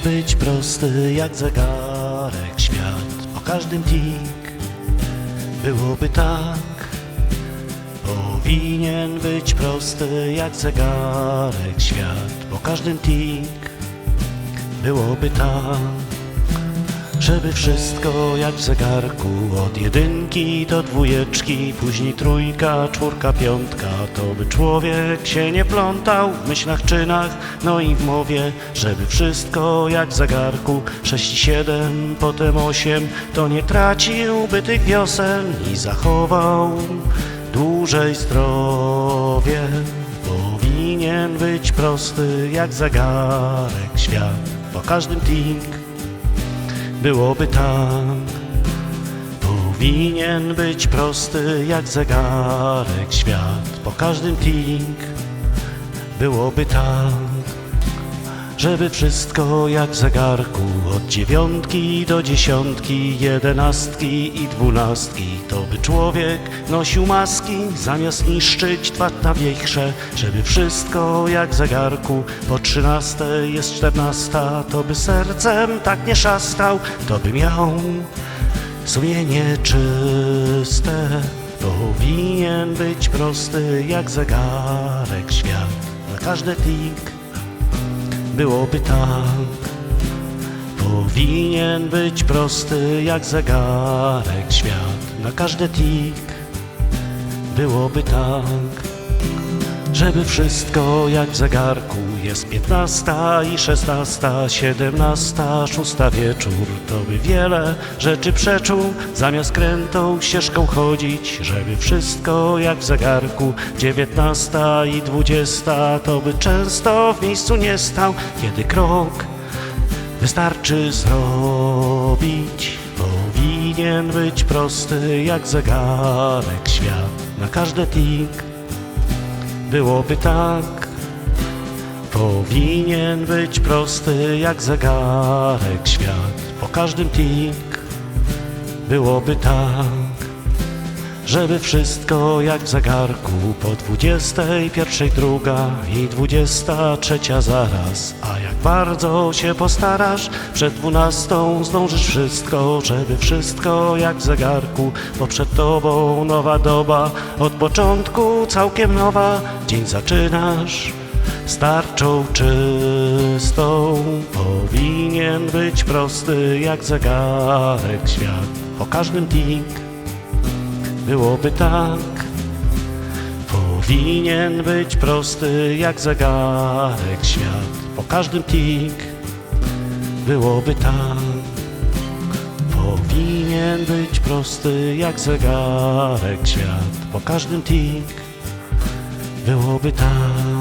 być prosty jak zegarek świat. Po każdym tik byłoby tak. Powinien być prosty jak zegarek świat. Po każdym tik byłoby tak żeby wszystko jak w zegarku Od jedynki do dwójeczki Później trójka, czwórka, piątka. To by człowiek się nie plątał W myślach, czynach, no i w mowie. Żeby wszystko jak w zegarku Sześć i siedem, potem osiem. To nie traciłby tych wiosen I zachował dłużej zdrowie. Powinien być prosty jak zegarek świat Po każdym tik byłoby tak. Powinien być prosty jak zegarek świat. Po każdym tik byłoby tak. Żeby wszystko jak zegarku Od dziewiątki do dziesiątki Jedenastki i dwunastki. To by człowiek nosił maski Zamiast niszczyć dwa większe Żeby wszystko jak zegarku Po trzynastej jest czternasta. To by sercem tak nie szastał To by miał sumienie czyste. Powinien być prosty jak zegarek świat. Na każdy tik byłoby tak. Powinien być prosty jak zegarek świat Na każdy tik. Byłoby tak żeby wszystko jak w zegarku jest piętnasta i szesnasta, siedemnasta, szósta wieczór To by wiele rzeczy przeczuł, zamiast krętą ścieżką chodzić Żeby wszystko jak w zegarku, dziewiętnasta i dwudziesta To by często w miejscu nie stał, kiedy krok wystarczy zrobić Powinien być prosty jak zegarek świat Na każdy tik byłoby tak. Powinien być prosty jak zegarek świat. Po każdym tik byłoby tak Żeby wszystko jak w zegarku Po dwudziestej pierwszej druga i dwudziesta trzecia zaraz. A jak bardzo się postarasz Przed dwunastą zdążysz wszystko. Żeby wszystko jak w zegarku Bo przed tobą nowa doba. Od początku całkiem nowa Dzień zaczynasz starczą czystą. Powinien być prosty jak zegarek świat. Po każdym tik byłoby tak. Powinien być prosty jak zegarek świat. Po każdym tik byłoby tak. Powinien być prosty jak zegarek świat. Po każdym tik byłoby tak